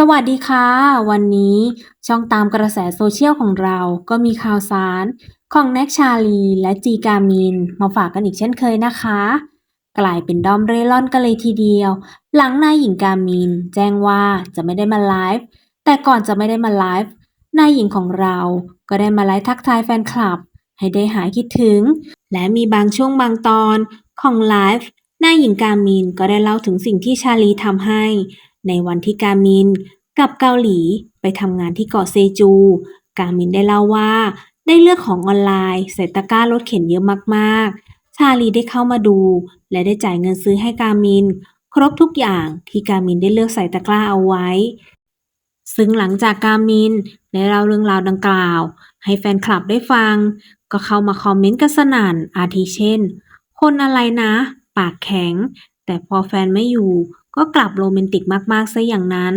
สวัสดีค่ะ วันนี้ช่องตามกระแสโซเชียลของเราก็มีข่าวสารของแน็กชาลีและจีกามิน มาฝากกันอีกเช่นเคยนะคะ กลายเป็นดอมเร่ร่อนกันเลยทีเดียว หลังนายหญิงกามิน แจ้งว่าจะไม่ได้มาไลฟ์แต่ก่อนจะไม่ได้มาไลฟ์นายหญิงของเราก็ได้มาไลฟ์ทักทายแฟนคลับ ให้ได้หายคิดถึง และมีบางช่วงบางตอนของไลฟ์นายหญิงกามินก็ได้เล่าถึงสิ่งที่ชาลีทำให้ ในวันที่กามินกับเกาหลีไปทำงานที่เกาะเซจู กามินได้เล่าว่า ได้เลือกของออนไลน์ใส่ตะกร้ารถเข็นเยอะมากๆ ชาลีได้เข้ามาดู และได้จ่ายเงินซื้อให้กามิน ครบทุกอย่างที่กามินได้เลือกใส่ตะกร้าเอาไว้ ซึ่งหลังจากกามินได้เล่าเรื่องราวดังกล่าว ให้แฟนคลับได้ฟัง ก็เข้ามาคอมเมนต์กันสนั่นอาทิเช่น คนอะไรนะ ปากแข็ง แต่พอแฟนไม่อยู่ก็กลับโรแมนติกมากๆซะอย่างนั้น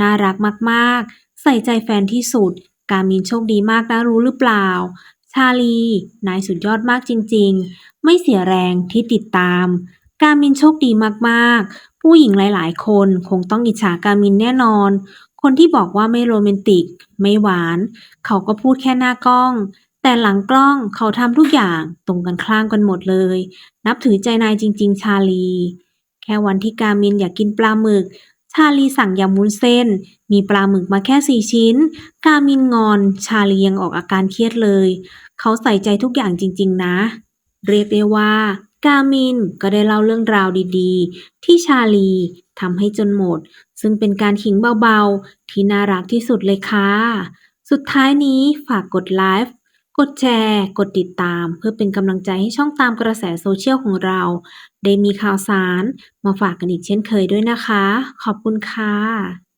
น่ารักมากๆ ใส่ใจแฟนที่สุด กามินโชคดีมากนะรู้หรือเปล่า ชาลี นายสุดยอดมากจริงๆ ไม่เสียแรงที่ติดตาม กามินโชคดีมากๆ ผู้หญิงหลายๆ คนคงต้องอิจฉากามินแน่นอน คนที่บอกว่าไม่โรแมนติก ไม่หวาน เขาก็พูดแค่หน้ากล้อง แต่หลังกล้องเขาทำทุกอย่างตรงกันข้ามกันหมดเลย นับถือใจนายจริง ๆ ชาลี แค่วันที่กามินอยากกินปลาหมึก ชาลีสั่งยำวุ้นเส้น มีปลาหมึกมาแค่สี่ชิ้น กามินงอน ชาลียังออกอาการเครียดเลย เขาใส่ใจทุกอย่างจริง ๆ นะ เรียกได้ว่า กามินก็ได้เล่าเรื่องราวดีๆ ที่ชาลีทำให้จนหมด ซึ่งเป็นการขิงเบาๆ ที่น่ารักที่สุดเลยค่ะ สุดท้ายนี้ฝากกดไลฟ์ กดแชร์ กดติดตาม เพื่อเป็นกำลังใจให้ช่องตามกระแสโซเชียลของเรา ได้มีข่าวสาร มาฝากกันอีกเช่นเคยด้วยนะคะ ขอบคุณค่ะ